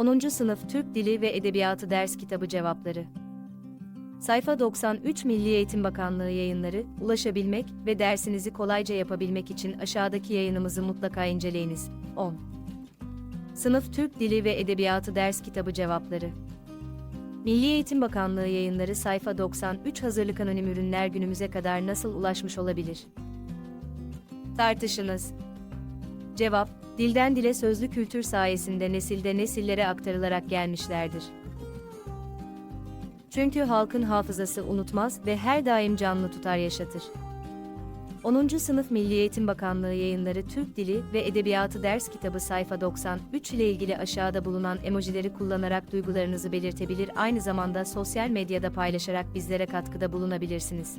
10. Sınıf Türk Dili ve Edebiyatı Ders Kitabı Cevapları Sayfa 93 Milli Eğitim Bakanlığı yayınları, ulaşabilmek ve dersinizi kolayca yapabilmek için aşağıdaki yayınımızı mutlaka inceleyiniz. 10. Sınıf Türk Dili ve Edebiyatı Ders Kitabı Cevapları Milli Eğitim Bakanlığı yayınları sayfa 93 hazırlık anonim ürünler günümüze kadar nasıl ulaşmış olabilir? Tartışınız. Cevap, dilden dile sözlü kültür sayesinde nesilde nesillere aktarılarak gelmişlerdir. Çünkü halkın hafızası unutmaz ve her daim canlı tutar yaşatır. 10. Sınıf Milli Eğitim Bakanlığı yayınları Türk Dili ve Edebiyatı Ders Kitabı sayfa 93 ile ilgili aşağıda bulunan emojileri kullanarak duygularınızı belirtebilir aynı zamanda sosyal medyada paylaşarak bizlere katkıda bulunabilirsiniz.